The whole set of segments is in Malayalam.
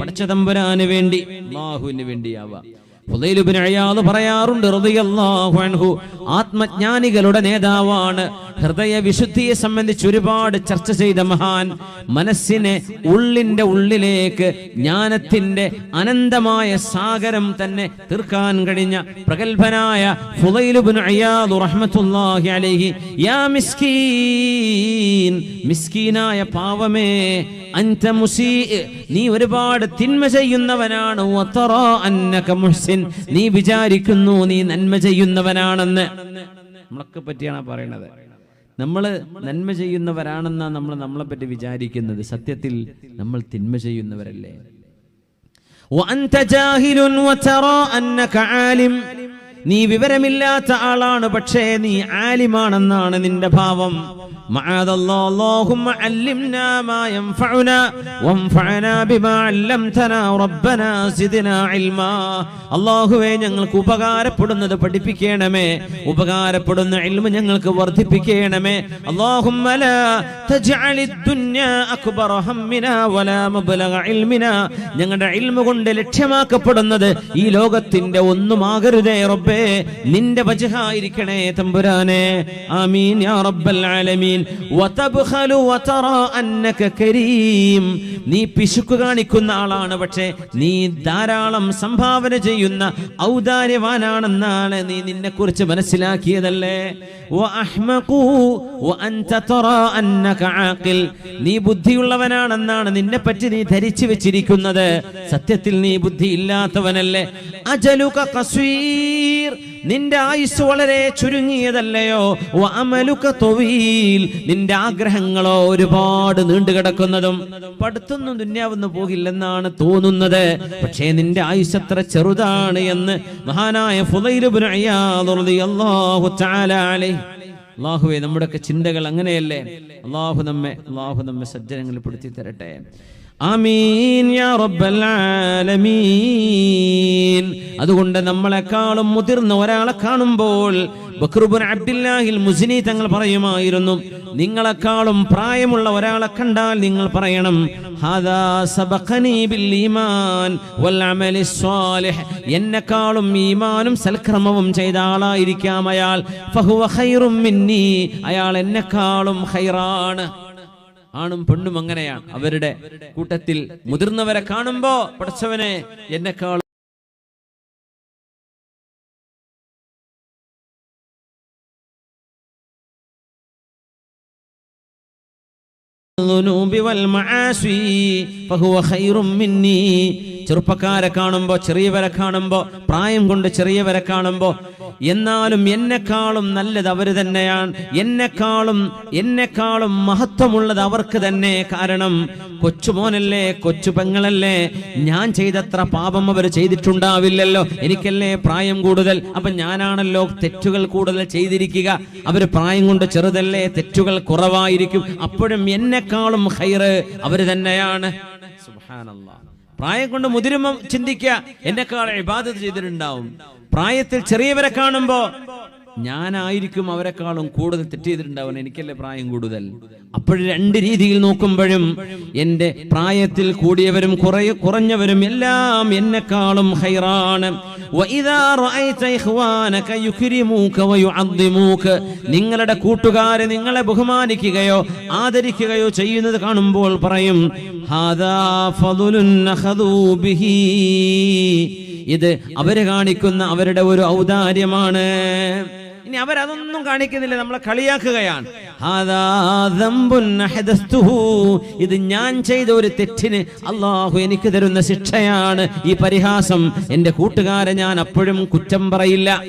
പടച്ചതമ്പുരാന് വേണ്ടി അള്ളാഹുവിന് വേണ്ടിയാവാം. പറയാറുണ്ട് ആത്മജ്ഞാനികളുടെ നേതാവാണ് ഹൃദയ വിശുദ്ധിയെ സംബന്ധിച്ച് ഒരുപാട് ചർച്ച ചെയ്ത മഹാൻ മനസ്സിനെ ഉള്ളിന്റെ ഉള്ളിലേക്ക് ജ്ഞാനത്തിന്റെ അനന്തമായ സാഗരം തന്നെ തീർക്കാൻ കഴിഞ്ഞ പ്രഗത്ഭനായ മിസ്കീനായ പാവമേ അൻത മുസീ നീ ഒരുപാട് തിന്മ ചെയ്യുന്നവനാണ്. മുഹ്സിൻ നീ വിചാരിക്കുന്നു നീ നന്മ ചെയ്യുന്നവനാണെന്ന്. നമ്മളൊക്കെ പറ്റിയാണ് പറയണത് നമ്മൾ നന്മ ചെയ്യുന്നവരാണെന്നാണ് നമ്മൾ നമ്മളെ പറ്റി വിചാരിക്കുന്നത്. സത്യത്തിൽ നമ്മൾ തിന്മ ചെയ്യുന്നവരല്ലേ? നീ വിവരമില്ലാത്ത ആളാണ് പക്ഷേ നീ ആലിമാണെന്നാണ് നിന്റെ ഭാവം. ഞങ്ങൾക്ക് ഉപകാരപ്പെടുന്നത് പഠിപ്പിക്കണമേ. ഉപകാരപ്പെടുന്ന ഇൽമ ഞങ്ങൾക്ക് വർദ്ധിപ്പിക്കണമേ. ഞങ്ങളുടെ ഇൽമ കൊണ്ട് ലക്ഷ്യമാക്കപ്പെടുന്നത് ഈ ലോകത്തിന്റെ ഒന്നുമാകരുതേ റബ്ബെ. നിന്റെ വജഹായിരിക്കണേ തമ്പുരാനെ. ആമീൻ യാ റബ്ബൽ ആലമീൻ. വതബ്ഖലു വതറാ അന്നക കരീം. നീ പിശുക്ക് കാണിക്കുന്ന ആളാണ് പക്ഷേ നീ ധാരാളം സംഭാവന ചെയ്യുന്ന ഔദാര്യവാനാണെന്നാണ് നീ നിന്നെക്കുറിച്ച് മനസ്സിലാക്കിയതല്ലേ? നീ ബുദ്ധിയുള്ളവനാണെന്നാണ് നിന്നെ പറ്റി നീ ധരിച്ചു വെച്ചിരിക്കുന്നത്. സത്യത്തിൽ നീ ബുദ്ധി ഇല്ലാത്തവനല്ലേ അജലുക കസ്വീർ നിന്റെ ആയുസ് വളരെ ചുരുങ്ങിയതല്ലയോ? അമലുക തൊവീൽ. നിന്റെ ആഗ്രഹങ്ങളോ ഒരുപാട് നീണ്ടുകിടക്കുന്നതും പഠിത്തൊന്നും ദുന്യാവൊന്നും പോകില്ലെന്നാണ് തോന്നുന്നത്. പക്ഷേ നിന്റെ ആയുസ് അത്ര ചെറുതാണ് എന്ന് മഹാനായ അള്ളാഹുവെ നമ്മുടെയൊക്കെ ചിന്തകൾ അങ്ങനെയല്ലേ? അള്ളാഹു നമ്മെ അള്ളാഹു നമ്മെ സജ്ജനങ്ങളിൽ പെടുത്തി തരട്ടെ യാ അതുകൊണ്ട് നമ്മളെക്കാളും മുതിർന്ന ഒരാളെ കാണുമ്പോൾ ബക്രുബുൻ അബ്ദുല്ലാഹിൽ തങ്ങൾ പറയുമായിരുന്നു നിങ്ങളെക്കാളും പ്രായമുള്ള ഒരാളെ കണ്ടാൽ നിങ്ങൾ പറയണം എന്നെക്കാളും ഈമാനും സൽക്രമവും ചെയ്ത ആളായിരിക്കാം അയാൾ. അയാൾ എന്നെക്കാളും ഖൈറാണ്. ആണും പെണ്ണും അങ്ങനെയാണ് അവരുടെ കൂട്ടത്തിൽ മുതിർന്നവരെ കാണുമ്പോ പഠിച്ചവനെ എന്നെക്കാൾ الذنوب والمعاصي فهو خير مني ചെറുപ്പക്കാരെ കാണുമ്പോൾ ചെറിയവരെ കാണുമ്പോൾ പ്രായം കൊണ്ട് ചെറിയവരെ കാണുമ്പോൾ എന്നാലും എന്നെക്കാളും നല്ലത് അവർ തന്നെയാണ്. എന്നെക്കാളും എന്നെക്കാളും മഹത്വമുള്ളത് അവർക്ക് തന്നെ. കാരണം കൊച്ചുമോനല്ലേ കൊച്ചു പെങ്ങളല്ലേ ഞാൻ ചെയ്തത്ര പാപം അവർ ചെയ്തിട്ടുണ്ടാവില്ലല്ലോ. എനിക്കല്ലേ പ്രായം കൂടുതൽ? അപ്പൊ ഞാനാണല്ലോ തെറ്റുകൾ കൂടുതൽ ചെയ്തിരിക്കുക. അവർ പ്രായം കൊണ്ട് ചെറുതല്ലേ തെറ്റുകൾ കുറവായിരിക്കും. അപ്പോഴും എന്നെക്കാളും ഹൈറ് അവർ തന്നെയാണ്. സുബ്ഹാനല്ലാഹ് പ്രായം കൊണ്ട് മുതിരുമ്പം ചിന്തിക്കുക എന്നെക്കാൾ ഇബാദത്ത് ചെയ്തിട്ടുണ്ടാവും. പ്രായത്തിൽ ചെറിയവരെ കാണുമ്പോ ഞാനായിരിക്കും അവരെക്കാളും കൂടുതൽ തെറ്റ് ചെയ്തിട്ടുണ്ടാവുന്നത് എനിക്കല്ലേ പ്രായം കൂടുതൽ? അപ്പോൾ രണ്ട് രീതിയിൽ നോക്കുമ്പോഴും എന്റെ പ്രായത്തിൽ കൂടിയവരും കുറേ കുറഞ്ഞവരും എല്ലാം എന്നെക്കാളും ഹൈറാണ്. നിങ്ങളുടെ കൂട്ടുകാര് നിങ്ങളെ ബഹുമാനിക്കുകയോ ആദരിക്കുകയോ ചെയ്യുന്നത് കാണുമ്പോൾ പറയും ഇത് അവർ കാണിക്കുന്ന അവരുടെ ഒരു ഔദാര്യമാണ്. ഇനി അവരതൊന്നും കാണിക്കുന്നില്ല നമ്മളെ കളിയാക്കുകയാണ്. ഇത് ഞാൻ ചെയ്ത ഒരു തെറ്റിന് അള്ളാഹു എനിക്ക് തരുന്ന ശിക്ഷയാണ്. ഈ പരിഹാസം എന്റെ കൂട്ടുകാരെ ഞാൻ അപ്പോഴും കുറ്റം പറയില്ല.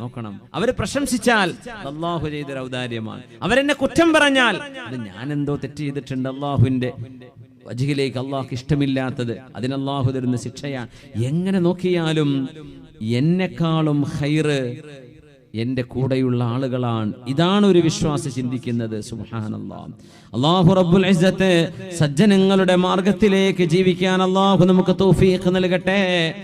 നോക്കണം. അവർ പ്രശംസിച്ചാൽ അള്ളാഹു ചെയ്തൊരു ഔദാര്യമാണ്. അവരെന്നെ കുറ്റം പറഞ്ഞാൽ ഞാൻ എന്തോ തെറ്റ് ചെയ്തിട്ടുണ്ട് അള്ളാഹുവിന്റെ വജിയിലേക്ക് അള്ളാഹ് ഇഷ്ടമില്ലാത്തത്. അതിനല്ലാഹു തരുന്ന ശിക്ഷയാണ്. എങ്ങനെ നോക്കിയാലും എന്നെക്കാളും ഹൈറ് എന്റെ കൂടെയുള്ള ആളുകളാണ്. ഇതാണ് ഒരു വിശ്വാസി ചിന്തിക്കുന്നത്. അള്ളാഹു റബ്ബുൽ ഇസ്സത്ത് സജ്ജനങ്ങളുടെ മാർഗത്തിലേക്ക് ജീവിക്കാൻ അള്ളാഹു നമുക്ക് തൗഫീഖ് നൽകട്ടെ.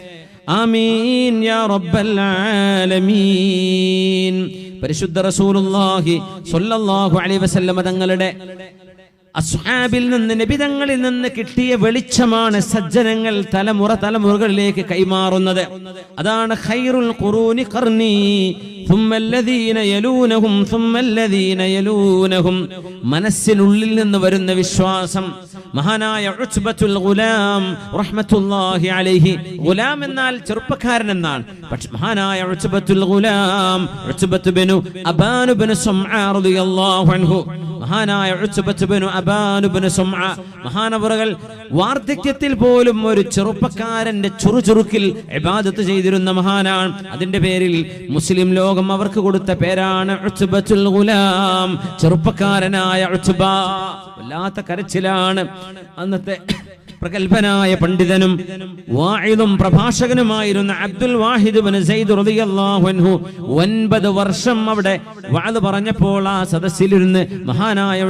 ആമീൻ യാ റബ്ബൽ ആലമീൻ. പരിശുദ്ധ റസൂലുള്ളാഹി സ്വല്ലല്ലാഹു അലൈഹി വസല്ലമ തങ്ങളുടെ അസ്വാബിൽ നിന്ന് നിബിതങ്ങളിൽ നിന്ന് കിട്ടിയ വെളിച്ചമാണ് സജ്ജനങ്ങൾ തലമുറ തലമുറകളിലേക്ക് കൈമാറുന്നത്. അതാണ് ഖൈറുൽ ഖുറൂനി ഖർനി. ثുമ്മല്ലദീന യലൂനഹും യലൂനഹും. മനസ്സിനുള്ളിൽ നിന്ന് വരുന്ന വിശ്വാസം. മഹാനായ ഗുലാം അലൈഹി. ഗുലാം എന്നാൽ ചെറുപ്പക്കാരൻ എന്നാണ്. പക്ഷെ മഹാനായ ഗുലാം ബിനു അബാനു ബിനു റളിയല്ലാഹു അൻഹു. മഹാനായ മഹാനവറുകൾ വാർദ്ധക്യത്തിൽ പോലും ഒരു ചെറുപ്പക്കാരന്റെ ചുറുചുറുക്കിൽ ഇബാദത്ത് ചെയ്തിരുന്ന മഹാനാണ്. അതിന്റെ പേരിൽ മുസ്ലിം ലോകം അവർക്ക് കൊടുത്ത പേരാണ് ഗുലാം. ചെറുപ്പക്കാരനായ വല്ലാത്ത കരച്ചിലാണ് അന്നത്തെ പ്രഗത്ഭനായ പണ്ഡിതനും വാഹിദും പ്രഭാഷകനുമായിരുന്ന അബ്ദുൽ വാഹിദ് റളിയല്ലാഹു ഒൻപത് വർഷം അവിടെ വാത് പറഞ്ഞപ്പോൾ ആ സദസ്സിലിരുന്ന് മഹാനായ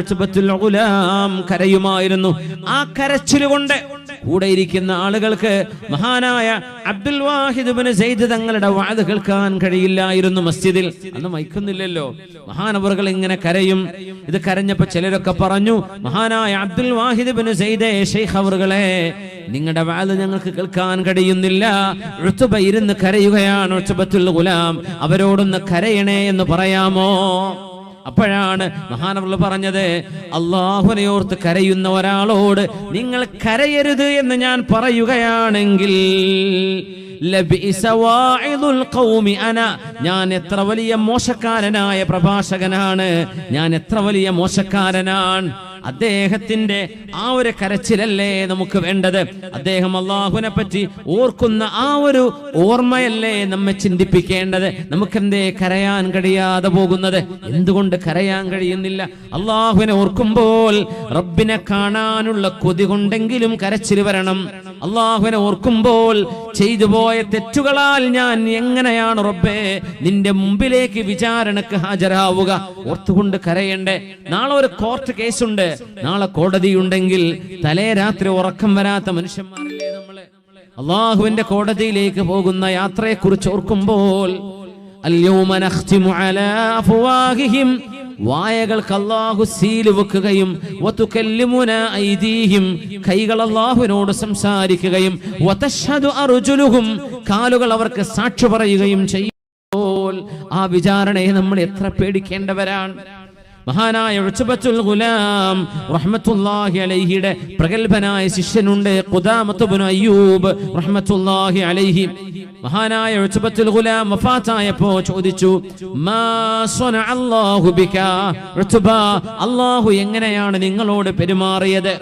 കരയുമായിരുന്നു. ആ കരച്ചിലുകൊണ്ട് കൊണ്ട് കൂടെ ഇരിക്കുന്ന ആളുകൾക്ക് മഹാനായ അബ്ദുൽ വാഹിദ് ബിൻ സെയ്ദ് തങ്ങളുടെ വാത് കേൾക്കാൻ കഴിയില്ലായിരുന്നു മസ്ജിദിൽ. അന്ന് മൈക്കുന്നില്ലല്ലോ മഹാനവറുകൾ ഇങ്ങനെ കരയും. ഇത് കരഞ്ഞപ്പോ ചിലരൊക്കെ പറഞ്ഞു മഹാനായ അബ്ദുൽ വാഹിദ് ബിൻ ഷെയ്ഖ് അവറുകളെ നിങ്ങളുടെ വാത് ഞങ്ങൾക്ക് കേൾക്കാൻ കഴിയുന്നില്ല. ഉഴുത്തുബ ഇരുന്ന് കരയുകയാണ് ഉഴുത്തുബത്തുൽ ഗുലാം. അവരോടൊന്ന് കരയണേ എന്ന് പറയാമോ? അപ്പോഴാണ് മഹാനവർ പറഞ്ഞത് അള്ളാഹുനെ ഓർത്ത് കരയുന്ന ഒരാളോട് നിങ്ങൾ കരയരുത് എന്ന് ഞാൻ പറയുകയാണെങ്കിൽ ഞാൻ എത്ര വലിയ മോശക്കാരനായ പ്രഭാഷകനാണ്. ഞാൻ എത്ര വലിയ മോശക്കാരനാണ്. അദ്ദേഹത്തിന്റെ ആ ഒരു കരച്ചിലല്ലേ നമുക്ക് വേണ്ടത്? അദ്ദേഹം അള്ളാഹുവിനെ പറ്റി ഓർക്കുന്ന ആ ഒരു ഓർമ്മയല്ലേ നമ്മെ ചിന്തിപ്പിക്കേണ്ടത്? നമുക്കെന്തേ കരയാൻ കഴിയാതെ പോകുന്നത്? എന്തുകൊണ്ട് കരയാൻ കഴിയുന്നില്ല? അള്ളാഹുവിനെ ഓർക്കുമ്പോൾ റബ്ബിനെ കാണാനുള്ള കൊതി കൊണ്ടെങ്കിലും കരച്ചിൽ വരണം. അള്ളാഹുവിനെ ഓർക്കുമ്പോൾ ചെയ്തു പോയ തെറ്റുകളാൽ ഞാൻ എങ്ങനെയാണ് റബ്ബേ നിന്റെ മുമ്പിലേക്ക് വിചാരണക്ക് ഹാജരാവുക? ഓർത്തുകൊണ്ട് കരയണ്ടേ. നാളെ ഒരു കോർട്ട് കേസുണ്ട്. നാളെ കോടതിയുണ്ടെങ്കിൽ തലേ രാത്രി ഉറക്കം വരാത്ത മനുഷ്യന്മാരല്ലേ നമ്മളെ? അള്ളാഹുവിന്റെ കോടതിയിലേക്ക് പോകുന്ന യാത്രയെക്കുറിച്ച് ഓർക്കുമ്പോൾ അല്യോമനഹ്തിമു അലാ വായകൾക്ക് അള്ളാഹു സീൽ വെക്കുകയും കൈകൾ അള്ളാഹുവിനോട് സംസാരിക്കുകയും അർജുലുഹും കാലുകൾ അവർക്ക് സാക്ഷി പറയുകയും ചെയ്യുമ്പോൾ ആ വിചാരണയെ നമ്മൾ എത്ര പേടിക്കേണ്ടവരാണ്? മഹാനായ ഉത്സബത്തുൽ ഗുലാം റഹ്മത്തുല്ലാഹി അലൈഹിയുടെ പ്രഗത്ഭനായ ശിഷ്യനുണ്ട് ഖുദാമത്ത് ഇബ്നു അയ്യൂബ് റഹ്മത്തുല്ലാഹി അലൈഹി. മഹാനായ ഉത്സബത്തുൽ ഗുലാം വഫാത്തായപ്പോ ചോദിച്ചു മാ അല്ലാഹു ബിക? ഉത്ബ അല്ലാഹു എങ്ങനെയാണ് നിങ്ങളോട് പെരുമാറിയത്?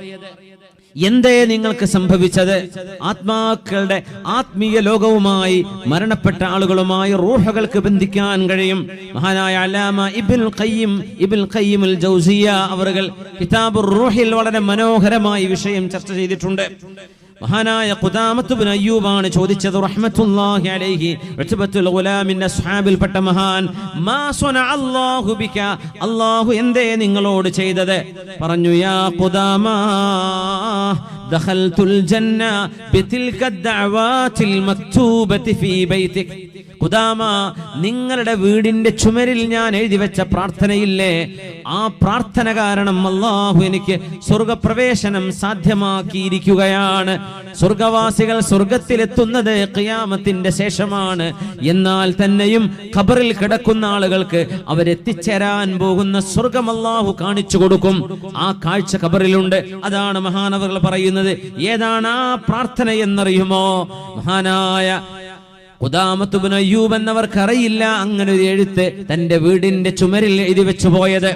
എന്തേ നിങ്ങൾക്ക് സംഭവിച്ചത്? ആത്മാക്കളുടെ ആത്മീയ ലോകവുമായി മരണപ്പെട്ട ആളുകളുമായി റൂഹകൾക്ക് ബന്ധിക്കാൻ കഴിയും. മഹാനായ അലാമ ഇബിൽ ഖയ്യിം ഇബിൽ ഖയ്യിമുൽ ജൗസിയ അവർ കിതാബുർ റൂഹിൽ വളരെ മനോഹരമായി വിഷയം ചർച്ച ചെയ്തിട്ടുണ്ട്. മഹാനായ ഖുദാമത്ത് ബിൻ അയ്യൂബാണ് ചോദിച്ചത് റഹ്മത്തുള്ളാഹി അലൈഹി ഉത്ബത്തുൽ ഗുലാമിൻ അസ്ഹാബിൽപ്പെട്ട മഹാൻ മാ സന അല്ലാഹു ബിക അല്ലാഹു എന്തേ നിങ്ങളോട് ചെയ്തത്? പറഞ്ഞു യാ ഖുദാമ ദഖൽതുൽ ജന്ന ബിതിൽക ദഅവാതിൽ മക്തൂബതി ഫീ ബൈതിക്. ഖുദാമ നിങ്ങളുടെ വീടിന്റെ ചുമരിൽ ഞാൻ എഴുതി വെച്ച പ്രാർത്ഥനയില്ലേ? ആ പ്രാർത്ഥന കാരണം അല്ലാഹു എനിക്ക് സ്വർഗപ്രവേശനം സാധ്യമാക്കിയിരിക്കുകയാണ്. സ്വർഗവാസികൾ സ്വർഗത്തിലെത്തുന്നത് ഖിയാമത്തിന്റെ ശേഷമാണ്. എന്നാൽ തന്നെയും ഖബറിൽ കിടക്കുന്ന ആളുകൾക്ക് അവരെത്തിച്ചേരാൻ പോകുന്ന സ്വർഗം അള്ളാഹു കാണിച്ചു കൊടുക്കും. ആ കാഴ്ച ഖബറിലുണ്ട്. അതാണ് മഹാനവകൾ പറയുന്നത്. ഏതാണ് ആ പ്രാർത്ഥന എന്നറിയുമോ? മഹാനായ ഖുദാമത്തുബിൻ അയ്യൂബ് എന്നവർക്ക് അറിയില്ല അങ്ങനെ ഒരു എഴുത്ത് തന്റെ വീടിന്റെ ചുമരിൽ എഴുതി വെച്ചു പോയത്.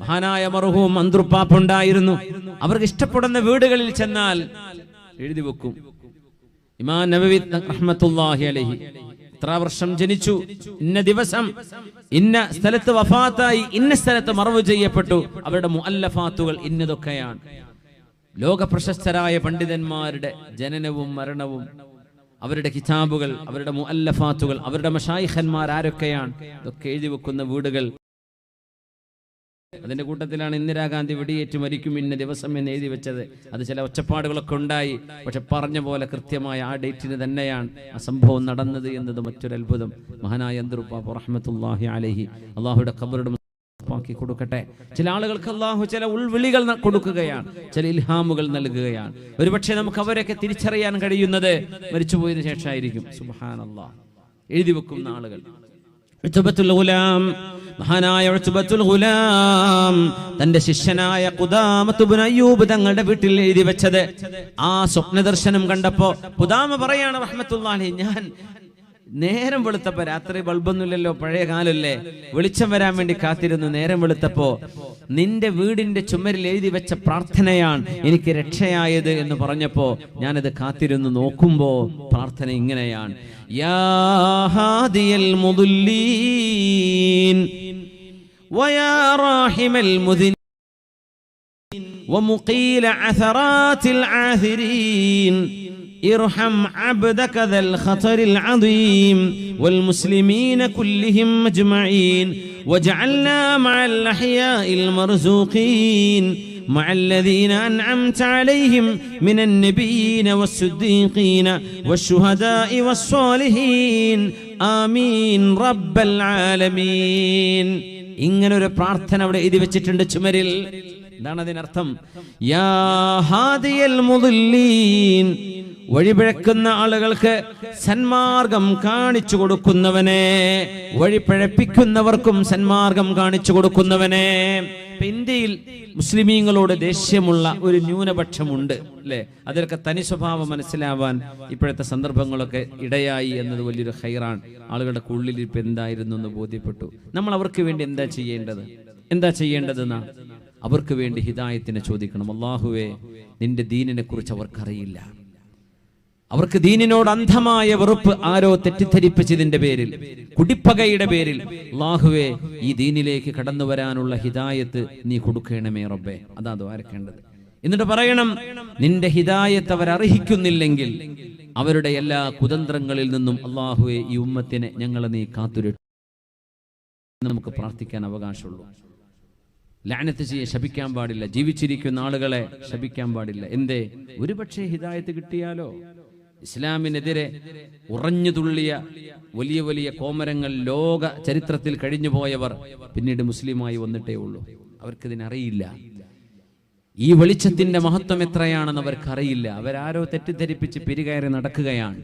മഹാനായ മറുഹവും മന്ത്രുപ്പാപ്പുണ്ടായിരുന്നു അവർക്ക് ഇഷ്ടപ്പെടുന്ന വീടുകളിൽ ചെന്നാൽ എഴുതി വെക്കും. ഇമാൻ നബവി റഹ്മത്തുള്ളാഹി അലൈഹി വർഷം ജനിച്ചു. ഇന്ന ദിവസം ഇന്ന സ്ഥലത്ത് വഫാത്തായി ഇന്ന സ്ഥലത്ത് മറവ് ചെയ്യപ്പെട്ടു. അവരുടെ മുഅല്ലഫാത്തുകൾ ഇന്നതൊക്കെയാണ്. ലോക പ്രശസ്തരായ പണ്ഡിതന്മാരുടെ ജനനവും മരണവും അവരുടെ കിതാബുകൾ അവരുടെ മുഅല്ലഫാത്തുകൾ അവരുടെ മഷായിഖന്മാർ ആരൊക്കെയാണ്? ഇതൊക്കെ എഴുതി വെക്കുന്ന വീടുകൾ. അതിന്റെ കൂട്ടത്തിലാണ് ഇന്ദിരാഗാന്ധി വെടിയേറ്റ് മരിക്കും ഇന്ന ദിവസം എന്ന് എഴുതി വെച്ചത്. അത് ചില ഒച്ചപ്പാടുകളൊക്കെ ഉണ്ടായി. പക്ഷെ പറഞ്ഞ പോലെ കൃത്യമായ ആ ഡേറ്റിന് തന്നെയാണ് ആ സംഭവം നടന്നത് എന്നത് മറ്റൊരു അത്ഭുതം. മഹാനായ അന്തറുപ്പാപ്പ് റഹ്മത്തുല്ലാഹി അലഹി അള്ളാഹുയുടെ ഖബറുടെ എളുപ്പമാക്കി കൊടുക്കട്ടെ. ചില ആളുകൾക്ക് അള്ളാഹു ചില ഉൾവിളികൾ കൊടുക്കുകയാണ് ചില ഇൽഹാമുകൾ നൽകുകയാണ്. ഒരുപക്ഷെ നമുക്ക് അവരൊക്കെ തിരിച്ചറിയാൻ കഴിയുന്നത് മരിച്ചുപോയതിനു ശേഷമായിരിക്കും. സുബാൻ എഴുതി വെക്കുന്ന ആളുകൾ. മഹാനായ ഗുലാം തന്റെ ശിഷ്യനായ ഖുദാമത്ത് ഇബ്നു അയ്യൂബ് തങ്ങളുടെ വീട്ടിൽ എഴുതി വെച്ചത്. ആ സ്വപ്ന ദർശനം കണ്ടപ്പോ കുദാമ പറയാണ് റഹ്മത്തുള്ളാഹി ഞാൻ നേരം വെളുത്തപ്പോ രാത്രി ബൾബൊന്നുമില്ലല്ലോ പഴയ കാലല്ലേ വെളിച്ചം വരാൻ വേണ്ടി കാത്തിരുന്നു നേരം വെളുത്തപ്പോ നിന്റെ വീടിന്റെ ചുമരിൽ എഴുതി വെച്ച പ്രാർത്ഥനയാണ് എനിക്ക് രക്ഷയായത് എന്ന് പറഞ്ഞപ്പോ ഞാനത് കാത്തിരുന്നു നോക്കുമ്പോ പ്രാർത്ഥന ഇങ്ങനെയാണ് യാ ഹാദിയൽ മുദുല്ലീൻ ويا راحم المذنبين ومقيل عثرات العاثرين ارحم عبدك ذا الخطر العظيم والمسلمين كلهم اجمعين واجعلنا مع الاحياء المرزوقين مع الذين انعمت عليهم من النبيين والصديقين والشهداء والصالحين امين رب العالمين ഇങ്ങനെ ഒരു പ്രാർത്ഥന അവിടെ എഴുതി വെച്ചിട്ടുണ്ട് ചുമരിൽ എന്താണ് അതിനർത്ഥം യാ ഹാദിയൽ മുദുല്ലീൻ വഴിപിഴക്കുന്ന ആളുകൾക്ക് സന്മാർഗം കാണിച്ചു കൊടുക്കുന്നവനെ വഴിപിഴപ്പിക്കുന്നവർക്കും സന്മാർഗം കാണിച്ചു കൊടുക്കുന്നവനെ. ഇന്ത്യയിൽ മുസ്ലിമീങ്ങളോട് ദേഷ്യമുള്ള ഒരു ന്യൂനപക്ഷമുണ്ട് അല്ലെ? അതിലൊക്കെ തനി സ്വഭാവം മനസ്സിലാവാൻ ഇപ്പോഴത്തെ സന്ദർഭങ്ങളൊക്കെ ഇടയായി എന്നത് വലിയൊരു ഹൈറാണ്. ആളുകളുടെ ഉള്ളിൽ ഇപ്പൊ എന്തായിരുന്നു എന്ന് ബോധ്യപ്പെട്ടു. നമ്മൾ അവർക്ക് വേണ്ടി എന്താ ചെയ്യേണ്ടത്? എന്താ ചെയ്യേണ്ടതെന്നാ? അവർക്ക് വേണ്ടി ഹിതായത്തിനെ ചോദിക്കണം. അള്ളാഹുവേ നിന്റെ ദീനിനെ കുറിച്ച് അവർക്കറിയില്ല. അവർക്ക് ദീനിനോട് അന്ധമായ വെറുപ്പ് ആരോ തെറ്റിദ്ധരിപ്പിച്ചതിന്റെ പേരിൽ കുടിപ്പകയുടെ പേരിൽ അള്ളാഹുവേ ഈ ദീനിലേക്ക് കടന്നു വരാനുള്ള ഹിദായത്ത് നീ കൊടുക്കണമേ റബ്ബേ. അതാ ദ്വാരക്കേണ്ടത് എന്നിട്ട് പറയണം നിന്റെ ഹിദായത്ത് അവർ അർഹിക്കുന്നില്ലെങ്കിൽ അവരുടെ എല്ലാ കുതന്ത്രങ്ങളിൽ നിന്നും അള്ളാഹുവെ ഈ ഉമ്മത്തിനെ ഞങ്ങളെ നീ കാത്തുരട്ടു. നമുക്ക് പ്രാർത്ഥിക്കാൻ അവകാശമുള്ളൂ. ലാനത്ത് ചെയ്യെ ശപിക്കാൻ പാടില്ല. ജീവിച്ചിരിക്കുന്ന ആളുകളെ ശപിക്കാൻ പാടില്ല. എന്തേ? ഒരുപക്ഷെ ഹിദായത്ത് കിട്ടിയാലോ? ഇസ്ലാമിനെതിരെ ഉറഞ്ഞു തുള്ളിയ വലിയ വലിയ കോമരങ്ങൾ ലോക ചരിത്രത്തിൽ കഴിഞ്ഞു പോയവർ പിന്നീട് മുസ്ലിമായി വന്നിട്ടേ ഉള്ളൂ. അവർക്കിതിനറിയില്ല. ഈ വെളിച്ചത്തിന്റെ മഹത്വം എത്രയാണെന്ന് അവർക്കറിയില്ല. അവരാരോ തെറ്റിദ്ധരിപ്പിച്ച് പെരുകയറി നടക്കുകയാണ്.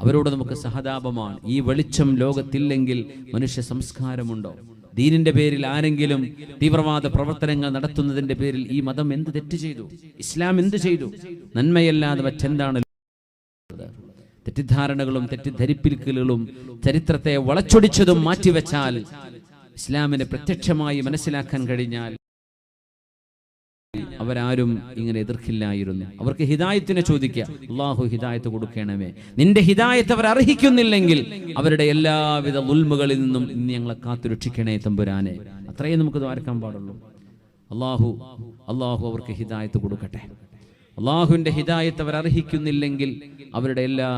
അവരോട് നമുക്ക് സഹതാപമാണ്. ഈ വെളിച്ചം ലോകത്തില്ലെങ്കിൽ മനുഷ്യ സംസ്കാരമുണ്ടോ? ദീനിന്റെ പേരിൽ ആരെങ്കിലും തീവ്രവാദ പ്രവർത്തനങ്ങൾ നടത്തുന്നതിന്റെ പേരിൽ ഈ മതം എന്ത് തെറ്റ് ചെയ്തു? ഇസ്ലാം എന്ത് ചെയ്തു? നന്മയല്ലാതെ മറ്റെന്താണ് തെറ്റിദ്ധാരണകളും തെറ്റിദ്ധരിപ്പിക്കലുകളും ചരിത്രത്തെ വളച്ചൊടിച്ചതും മാറ്റിവെച്ചാൽ ഇസ്ലാമിനെ പ്രത്യക്ഷമായി മനസ്സിലാക്കാൻ കഴിഞ്ഞാൽ അവരാരും ഇങ്ങനെ എതിർക്കില്ലായിരുന്നു. അവർക്ക് ഹിദായത്തിനെ ചോദിക്കുക അള്ളാഹു ഹിദായത്ത് കൊടുക്കണമേ. നിന്റെ ഹിദായത്ത് അവർ അർഹിക്കുന്നില്ലെങ്കിൽ അവരുടെ എല്ലാവിധ ഉൽമുകളിൽ നിന്നും ഇന്ന് ഞങ്ങളെ കാത്തുരക്ഷിക്കണേ തമ്പുരാനെ. അത്രയും നമുക്ക് ദ്വാരക്കാൻ പാടുള്ളൂ. അള്ളാഹു അള്ളാഹു അവർക്ക് ഹിദായത്ത് കൊടുക്കട്ടെ. അള്ളാഹുവിന്റെ ഹിദായത്ത് അവർ അർഹിക്കുന്നില്ലെങ്കിൽ അവരുടെ എല്ലാ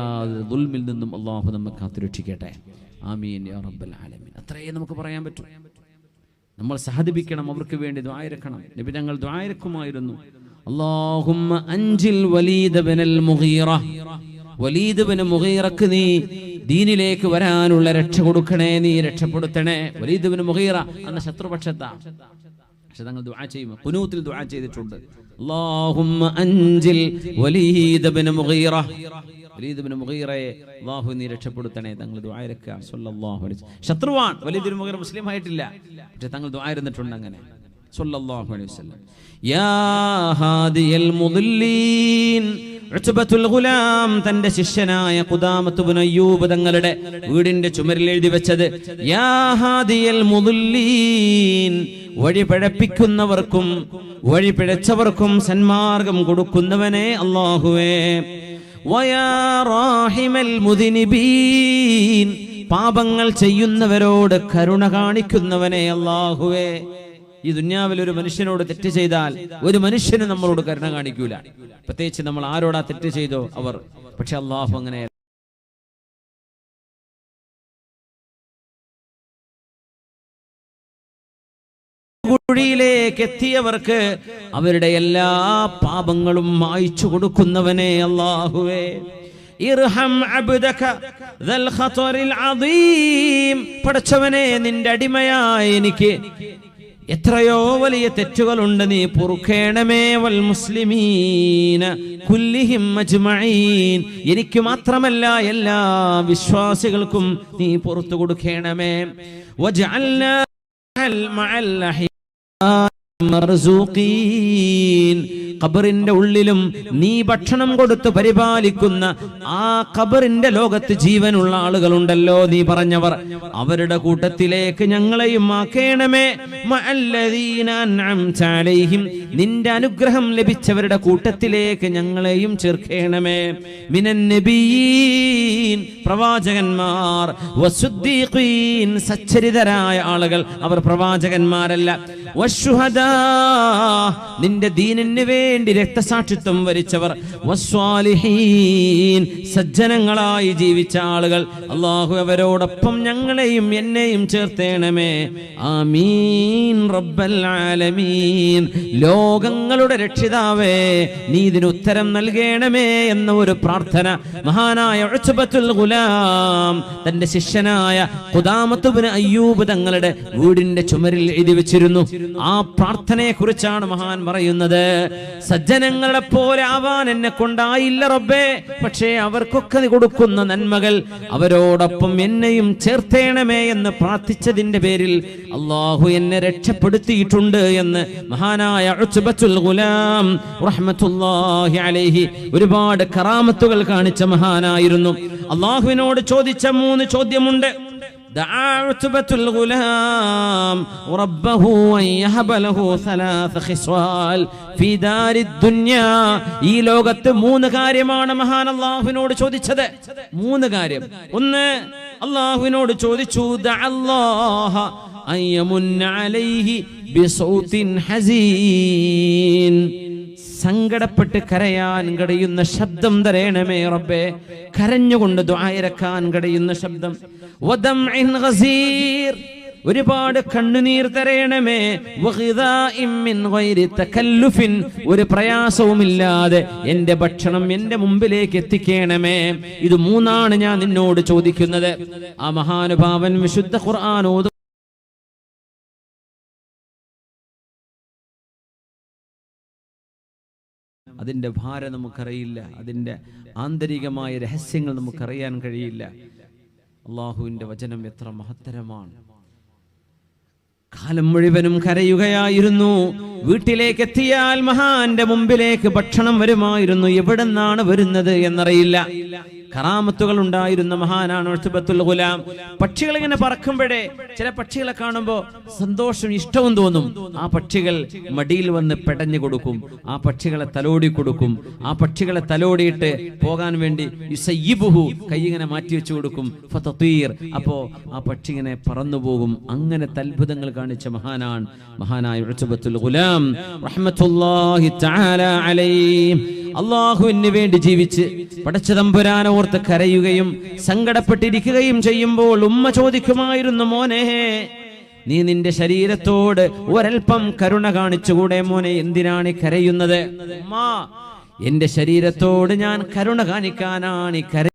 ദുൽമിൽ നിന്നും അള്ളാഹു നമ്മെ കാത്തുരക്ഷിക്കട്ടെ. ആമീൻ യാ റബ്ബൽ ആലമീൻ. അത്രയേ നമുക്ക് പറയാൻ പറ്റൂ. നമ്മൾ സഹദിപ്പിക്കണം അവർക്ക് വേണ്ടി ദ്വായരക്കണം നബി ഞങ്ങൾ ദ്വായരക്കുമായിരുന്നു അല്ലാഹുമ്മ അഞ്ചിൽ വലീദ് ബിനൽ മുഗീറ. വലീദ് ബിൻ മുഗീറക്ക് നീ ദീനിലേക്ക് വരാനുള്ള രക്ഷ കൊടുക്കണേ നീ രക്ഷപ്പെടുത്തണേ. വലീദ് ബിൻ മുഗീറ അന്ന് ശത്രുപക്ഷത്താ. പക്ഷെ തങ്ങൾ ദുആ ചെയ്യുമ്പോൾ കുനൂത്തിൽ ദുആ ചെയ്തിട്ടുണ്ട്. അഞ്ചിൽ وليد بن മുഗീറ. വലീദ് മുഗീറയെ അള്ളാഹു നീ രക്ഷപ്പെടുത്തണേ തങ്ങൾ ദ്വായരക്ക വസല്ലം. ശത്രുവാൻ വലീദ് മുഗീറ മുസ്ലിം ആയിട്ടില്ല. പക്ഷെ തങ്ങൾ ദുആയിരുന്നിട്ടുണ്ട് അങ്ങനെ. സല്ലല്ലാഹു അലൈഹി വസല്ലം യാ ഹാദിയൽ മുദല്ലീൻ. ഗുലാം തന്റെ ശിഷ്യനായ ഖുദാമത്ത് അയ്യൂബ് തങ്ങളുടെ വീടിന്റെ ചുമരിൽ എഴുതി വെച്ചത് വഴി പിഴപ്പിക്കുന്നവർക്കും വഴി പിഴച്ചവർക്കും സന്മാർഗം കൊടുക്കുന്നവനെ അള്ളാഹുവേ പാപങ്ങൾ ചെയ്യുന്നവരോട് കരുണ കാണിക്കുന്നവനെ അല്ലാഹുവേ. ഈ ദുന്യാവിൽ ഒരു മനുഷ്യനോട് തെറ്റ് ചെയ്താൽ ഒരു മനുഷ്യന് നമ്മളോട് കരുണ കാണിക്കൂല. പ്രത്യേകിച്ച് നമ്മൾ ആരോടാ തെറ്റ് ചെയ്തോ അവർ. പക്ഷെ അള്ളാഹു അങ്ങനെ കുഴിയിലേക്ക് എത്തിയവർക്ക് അവരുടെ എല്ലാ പാപങ്ങളും മായ്ച്ചു കൊടുക്കുന്നവനെ അള്ളാഹുവേ ഇർഹം പടച്ചവനെ നിന്റെ അടിമയായി എനിക്ക് എത്രയോ വലിയ തെറ്റുകളുണ്ട് നീ പൊറുക്കേണമേ വൽ മുസ്ലിമീന കുല്ലിഹിം അജ്മഈൻ. എനിക്ക് മാത്രമല്ല എല്ലാ വിശ്വാസികൾക്കും നീ പുറത്തു കൊടുക്കേണമേ. വജഅൽനാ മഅൽ മർസൂഖീൻ. ഖബറിന്റെ ഉള്ളിലും നീ ഭക്ഷണം കൊടുത്ത് പരിപാലിക്കുന്ന ആ ഖബറിന്റെ ലോകത്ത് ജീവനുള്ള ആളുകളുണ്ടല്ലോ നീ പറഞ്ഞവർ. അവരുടെ കൂട്ടത്തിലേക്ക് ഞങ്ങളെയും ആക്കേണമേ. നിന്റെ അനുഗ്രഹം ലഭിച്ചവരുടെ കൂട്ടത്തിലേക്ക് ഞങ്ങളെയും ചേർക്കേണമേ. മിനൻ പ്രവാചകന്മാർ. സച്ചരിതരായ ആളുകൾ. അവർ പ്രവാചകന്മാരല്ല. നിന്റെ ദീനിന് വേണ്ടി രക്തസാക്ഷിത്വം വരിച്ചവർ സജ്ജനങ്ങളായി ജീവിച്ച ആളുകൾ. അള്ളാഹു അവരോടൊപ്പം ഞങ്ങളെയും എന്നെയും ചേർത്തേണമേ. ആമീൻ റബ്ബൽ ആലമീൻ. ലോകങ്ങളുടെ രക്ഷിതാവേ നീ ഇതിന് ഉത്തരം നൽകേണമേ എന്ന ഒരു പ്രാർത്ഥന. മഹാനായ ഗുലാം തന്റെ ശിഷ്യനായ ഖുദാമത്തുബ്നു അയ്യൂബ് തങ്ങളുടെ വീടിന്റെ ചുമരിൽ എഴുതി വെച്ചിരുന്നു. ആ പ്രാർത്ഥനയെ കുറിച്ചാണ് മഹാൻ പറയുന്നത്. സജ്ജനങ്ങളെ പോലെ ആവാൻ എന്നെ കൊണ്ടായില്ല റബ്ബേ. പക്ഷേ അവർക്കൊക്കെ കൊടുക്കുന്ന നന്മകൾ അവരോടൊപ്പം എന്നെയും ചേർത്തേണമേ എന്ന് പ്രാർത്ഥിച്ചതിന്റെ പേരിൽ അള്ളാഹു എന്നെ രക്ഷപ്പെടുത്തിയിട്ടുണ്ട് എന്ന് മഹാനായ ഗുലാം അലൈഹി ഒരുപാട് കറാമത്തുകൾ കാണിച്ച മഹാനായിരുന്നു. അള്ളാഹുവിനോട് ചോദിച്ച മൂന്ന് ചോദ്യമുണ്ട്. دعا عتبة الغلام ربه أن يهب له ثلاث خصال في دار الدنيا ഈ ലോകത്ത് മൂന്ന് കാര്യമാണ് മഹാൻ അള്ളാഹുവിനോട് ചോദിച്ചത് മൂന്ന് കാര്യം ഒന്ന് അള്ളാഹുവിനോട് ചോദിച്ചു ദഅ അല്ലാഹ അൻ യമുന്ന അലൈഹി ബിസൗത്തിൻ ഹസീൻ സങ്കടപ്പെട്ട് കരയാൻ കഴിയുന്ന ശബ്ദം തരേണമേ റബ്ബേ. കരഞ്ഞുകൊണ്ട് ദ്വായരക്കാൻ കഴിയുന്ന ശബ്ദം. ഒരുപാട് കണ്ണുനീർ തരയണമേ ഒരു പ്രയാസവുമില്ലാതെ എന്റെ ഭക്ഷണം എന്റെ മുമ്പിലേക്ക് എത്തിക്കണമേ. ഇത് മൂന്നാണ് ഞാൻ നിന്നോട് ചോദിക്കുന്നത്. ആ മഹാനുഭാവൻ വിശുദ്ധ ഖുർആൻ അതിന്റെ ഭാരം നമുക്കറിയില്ല അതിന്റെ ആന്തരികമായ രഹസ്യങ്ങൾ നമുക്കറിയാൻ കഴിയില്ല. അള്ളാഹുവിന്റെ വചനം എത്ര മഹത്തരമാണ്. കാലം മുഴുവനും കരയുകയായിരുന്നു. വീട്ടിലേക്ക് എത്തിയാൽ മഹാന്റെ മുമ്പിലേക്ക് ഭക്ഷണം വരുമായിരുന്നു. എവിടെന്നാണ് വരുന്നത് എന്നറിയില്ല. കറാമത്തുകൾ ഉണ്ടായിരുന്ന മഹാനാണ് ഉത്ബത്തുൽ ഗുലാം. പക്ഷികൾ ഇങ്ങനെ പറക്കുമ്പോഴേ ചില പക്ഷികളെ കാണുമ്പോൾ സന്തോഷം ഇഷ്ടവും തോന്നും. ആ പക്ഷികൾ മടിയിൽ വന്ന് പെടഞ്ഞു കൊടുക്കും. ആ പക്ഷികളെ തലോടി കൊടുക്കും. ആ പക്ഷികളെ തലോടിയിട്ട് പോകാൻ വേണ്ടി കൈ ഇങ്ങനെ മാറ്റി വെച്ചു കൊടുക്കും. ഫതീർ അപ്പോ ആ പക്ഷി ഇങ്ങനെ പറന്നു പോകും. അങ്ങനെ അത്ഭുതങ്ങൾ കാണിച്ച മഹാനാണ് മഹാനായ ഉത്ബത്തുൽ ഗുലാം. റഹ്മത്തുള്ളാഹി തആല അലൈഹി. അള്ളാഹുവിന് വേണ്ടി ജീവിച്ച് പടച്ച തമ്പുരാനെ ഓർത്ത് കരയുകയും സങ്കടപ്പെട്ടിരിക്കുകയും ചെയ്യുമ്പോൾ ഉമ്മ ചോദിക്കുമായിരുന്നു മോനെ നീ നിന്റെ ശരീരത്തോട് ഒരൽപ്പം കരുണ കാണിച്ചുകൂടെ മോനെ? എന്തിനാണ് കരയുന്നത്? ഉമ്മ എന്റെ ശരീരത്തോട് ഞാൻ കരുണ കാണിക്കാനാണ് ഈ കര